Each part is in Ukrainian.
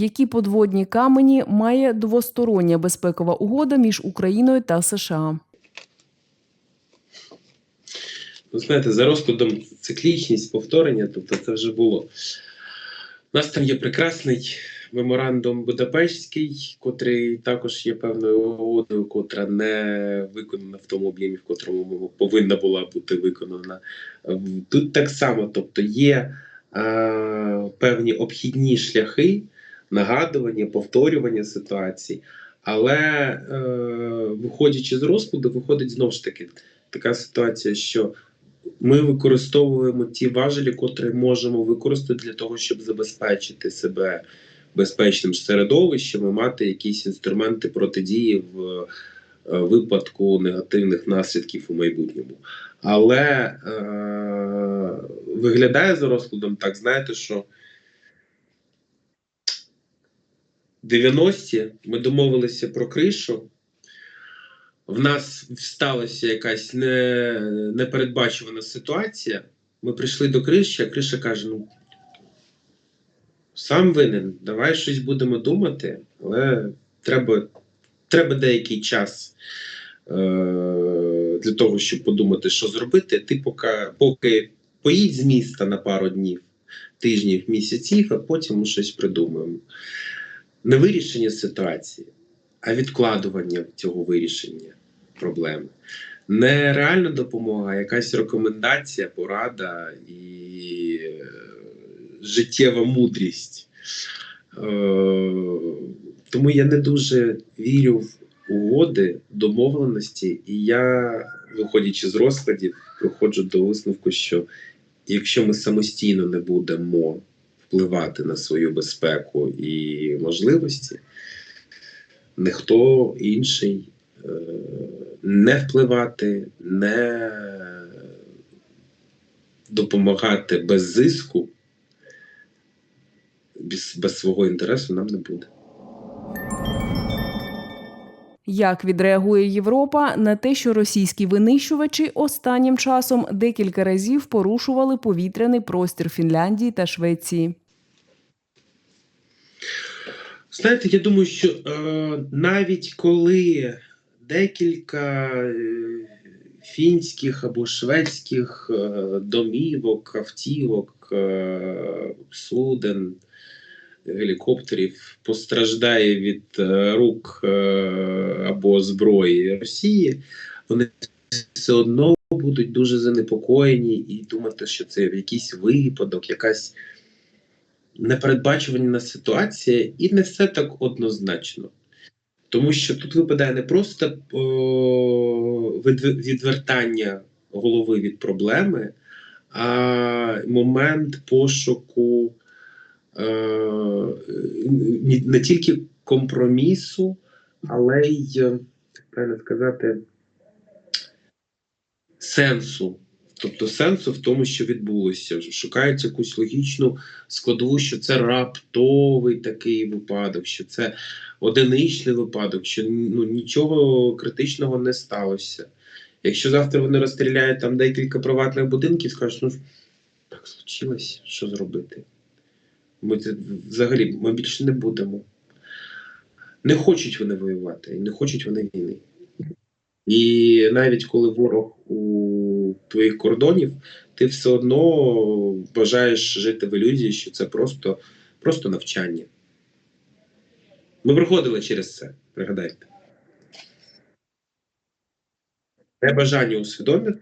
Які подводні камені має двостороння безпекова угода між Україною та США? Ви знаєте, за розкладом циклічність повторення, тобто це вже було. У нас там є прекрасний меморандум Будапештський, котрий також є певною угодою, котра не виконана в тому об'ємі, в котрому повинна була бути виконана. Тут так само, тобто є е, певні обхідні шляхи нагадування, повторювання ситуацій, але е, виходячи з розкладу, виходить знову ж таки така ситуація, що ми використовуємо ті важелі, котрі можемо використати для того, щоб забезпечити себе безпечним середовищем і мати якісь інструменти протидії в е, випадку негативних наслідків у майбутньому. Але е, виглядає за розкладом так, знаєте, що 90-ті ми домовилися про кришу. В нас сталася якась не, непередбачувана ситуація. Ми прийшли до криші, а криша каже: ну сам винен, давай щось будемо думати, але треба, треба деякий час е, для того, щоб подумати, що зробити. Ти поки, поки поїдь з міста на пару днів, тижнів, місяців, а потім ми щось придумаємо. Не вирішення ситуації, а відкладування цього вирішення проблеми. Не реальна допомога, а якась рекомендація, порада і е, життєва мудрість. Е, Тому я не дуже вірю в угоди, домовленості, і я, виходячи з розкладів, приходжу до висновку, що якщо ми самостійно не будемо впливати на свою безпеку і можливості, ніхто інший е, не впливати, не допомагати без зиску, без, без свого інтересу нам не буде. Як відреагує Європа на те, що російські винищувачі останнім часом декілька разів порушували повітряний простір Фінляндії та Швеції? Знаєте, я думаю, що е, навіть коли декілька е, фінських або шведських е, домівок, автівок, е, суден, гелікоптерів постраждає від е, рук е, або зброї Росії, вони все одно будуть дуже занепокоєні і думати, що це якийсь випадок, якась непередбачувана ситуація, і не все так однозначно. Тому що тут випадає не просто о, відвертання голови від проблеми, а момент пошуку е, не- не тільки компромісу, але й, як правильно сказати, сенсу. Тобто сенсу в тому, що відбулося. Шукають якусь логічну складову, що це раптовий такий випадок, що це одиничний випадок, що ну, нічого критичного не сталося. Якщо завтра вони розстріляють там декілька приватних будинків, скажуть, ну так случилось, що зробити? Ми взагалі ми більше не будемо. Не хочуть вони воювати, і не хочуть вони війни. І навіть коли ворог у твоїх кордонів, ти все одно бажаєш жити в ілюзії, що це просто, просто навчання. Ми проходили через це, пригадайте. Небажання усвідомити,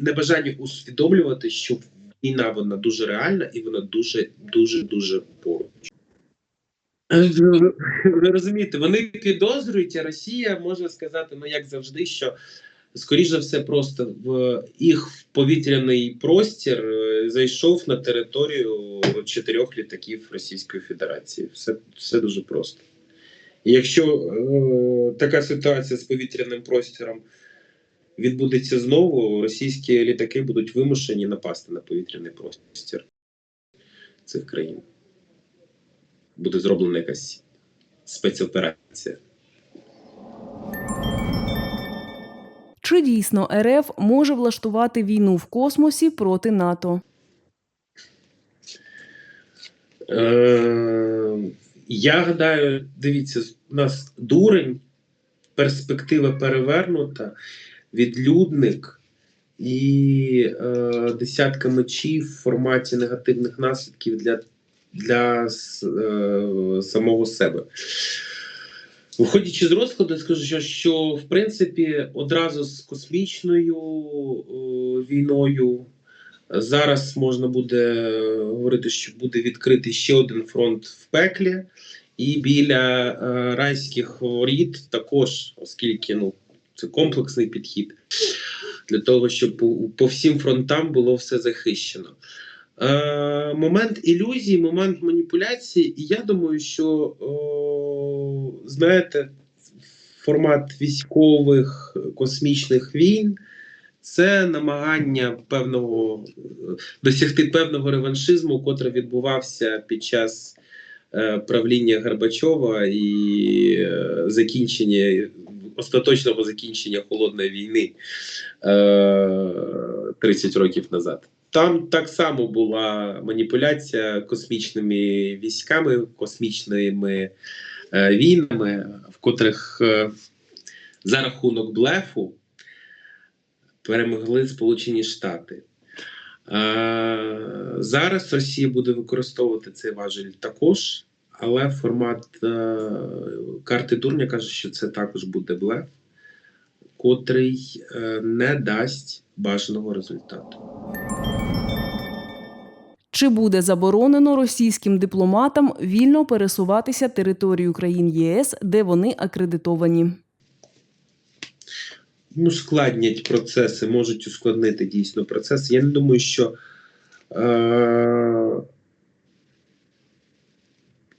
небажання усвідомлювати, що війна вона дуже реальна і вона дуже, дуже, дуже поруч. Ви розумієте, вони підозрюють, а Росія може сказати, ну як завжди, що скоріш за все, просто в їх повітряний простір е, зайшов на територію чотирьох літаків Російської Федерації. Все, все дуже просто. І якщо е, така ситуація з повітряним простором відбудеться знову, російські літаки будуть вимушені напасти на повітряний простір цих країн. Буде зроблена якась спецоперація. Чи дійсно РФ може влаштувати війну в космосі проти НАТО? Е, я гадаю, дивіться, у нас дурень, перспектива перевернута, відлюдник і е, десятка мечів в форматі негативних наслідків для, для е, самого себе. Виходячи з розкладу, скажу, що, що в принципі одразу з космічною е, війною зараз можна буде говорити, що буде відкритий ще один фронт в пеклі, і біля е, райських воріт також, оскільки ну, це комплексний підхід для того, щоб по, по всім фронтам було все захищено. Е, момент ілюзії, момент маніпуляції, і я думаю, що о, знаєте, формат військових космічних війн це намагання певного досягти певного реваншизму, котрий відбувався під час правління Горбачова і е, закінчення остаточного закінчення холодної війни е, 30 років назад. Там так само була маніпуляція космічними військами, космічними е, війнами, в котрих е, за рахунок блефу перемогли Сполучені Штати. Е, зараз Росія буде використовувати цей важель також, але формат е, карти дурня каже, що це також буде блеф, котрий е, не дасть бажаного результату. Чи буде заборонено російським дипломатам вільно пересуватися територією країн ЄС, де вони акредитовані? Ну, складнять процеси, можуть ускладнити дійсно процес. Я не думаю, що е-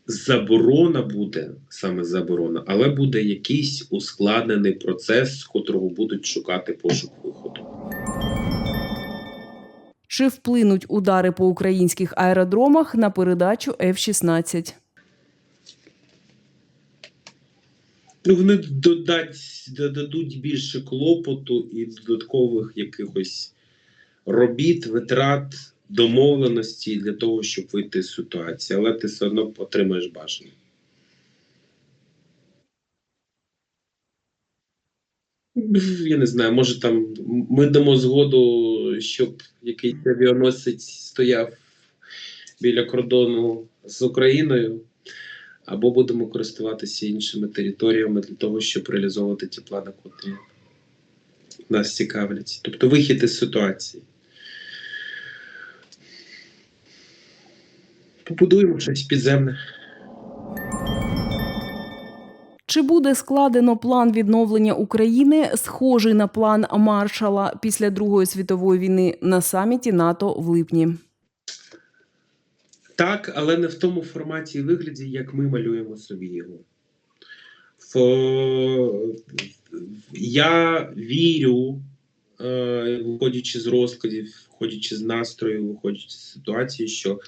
заборона буде саме заборона, але буде якийсь ускладнений процес, з котрого будуть шукати пошук виходу. Чи вплинуть удари по українських аеродромах на передачу F-16? Ну, вони додать, додадуть більше клопоту і додаткових якихось робіт, витрат, домовленості для того, щоб вийти з ситуації, але ти все одно отримаєш бажане. Я не знаю, може там ми дамо згоду, щоб якийсь авіаносець стояв біля кордону з Україною, або будемо користуватися іншими територіями для того, щоб реалізовувати ті плани, котрі нас цікавлять. Тобто вихід із ситуації. Побудуємо щось підземне. Чи буде складено план відновлення України, схожий на план Маршала після Другої світової війни на саміті НАТО в липні? Так, але не в тому форматі і вигляді, як ми малюємо собі його. В... Я вірю, е, виходячи з розкладів, виходячи з настрою, виходячи з ситуації, що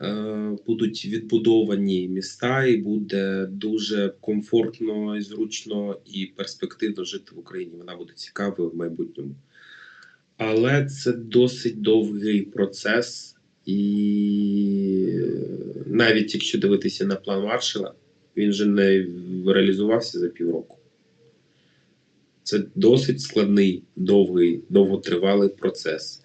е, будуть відбудовані міста, і буде дуже комфортно, і зручно і перспективно жити в Україні. Вона буде цікавою в майбутньому. Але це досить довгий процес. І навіть якщо дивитися на план Маршала, він же не реалізувався за півроку. Це досить складний, довгий, довготривалий процес.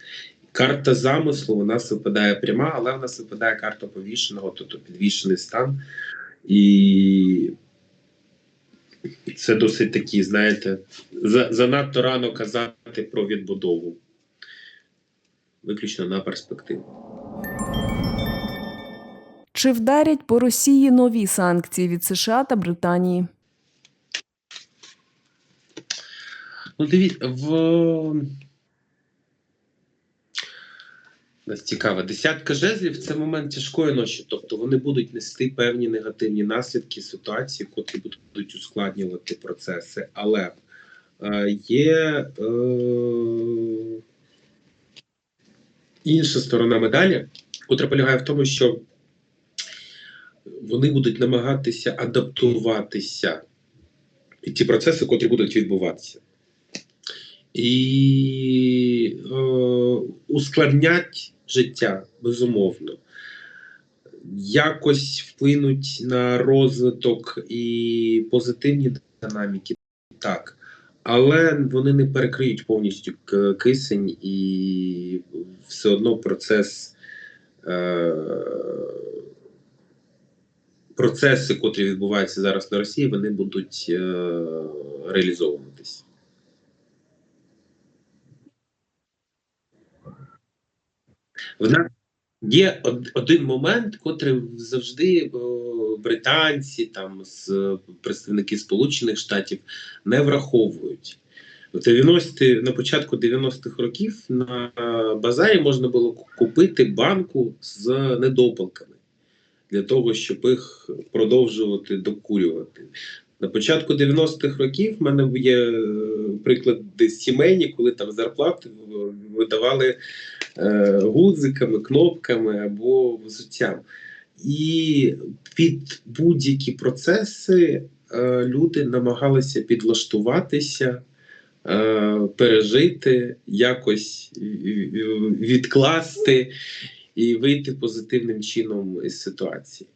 Карта замислу у нас випадає пряма, але в нас випадає карта повішеного, тобто підвішений стан. І це досить такі, знаєте, за, занадто рано казати про відбудову. Виключно на перспективу. Чи вдарять по Росії нові санкції від США та Британії? Ну, дивіться, в нас цікаво. Десятка жезлів це момент тяжкої ночі. Тобто вони будуть нести певні негативні наслідки ситуації, котрі будуть ускладнювати процеси. Але е, є е, інша сторона медалі, котра полягає в тому, що вони будуть намагатися адаптуватися і ті процеси, котрі будуть відбуватися. І е, ускладнять життя, безумовно. якось вплинуть на розвиток і позитивні динаміки, так. Але вони не перекриють повністю кисень, і все одно процес. Е- процеси, котрі відбуваються зараз на Росії, вони будуть е- реалізовуватись. В нас є один момент, котрий завжди е, британці, там з представники Сполучених Штатів не враховують. В 90 на початку 90-х років на базарі можна було купити банку з недопалками для того, щоб їх продовжувати докурювати. На початку 90-х років в мене є е, приклади сімейні, коли там зарплати видавали е, гудзиками, кнопками або взуттям. І під будь-які процеси е, люди намагалися підлаштуватися, пережити, якось відкласти і вийти позитивним чином із ситуації.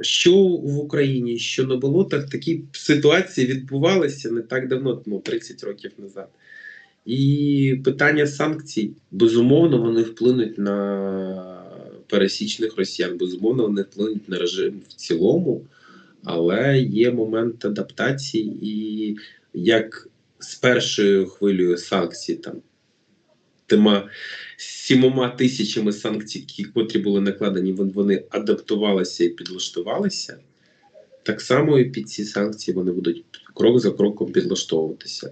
Що в Україні, що на болотах, такі ситуації відбувалися не так давно, ну 30 років назад. І питання санкцій, безумовно, вони вплинуть на пересічних росіян, безумовно, вони вплинуть на режим в цілому, але є момент адаптації, і як з першою хвилею санкцій, там тима сімома тисячами санкцій, які- були накладені, вони адаптувалися і підлаштувалися. Так само і під ці санкції вони будуть крок за кроком підлаштовуватися.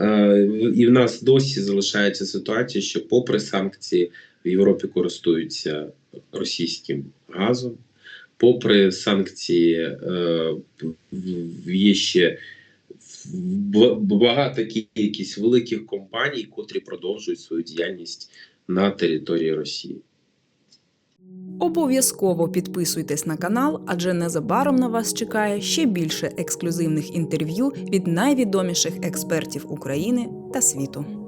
Е, І в нас досі залишається ситуація, що, попри санкції, в Європі користуються російським газом. Попри санкції, е, є ще багато якісь великих компаній, котрі продовжують свою діяльність на території Росії. Обов'язково підписуйтесь на канал, адже незабаром на вас чекає ще більше ексклюзивних інтерв'ю від найвідоміших експертів України та світу.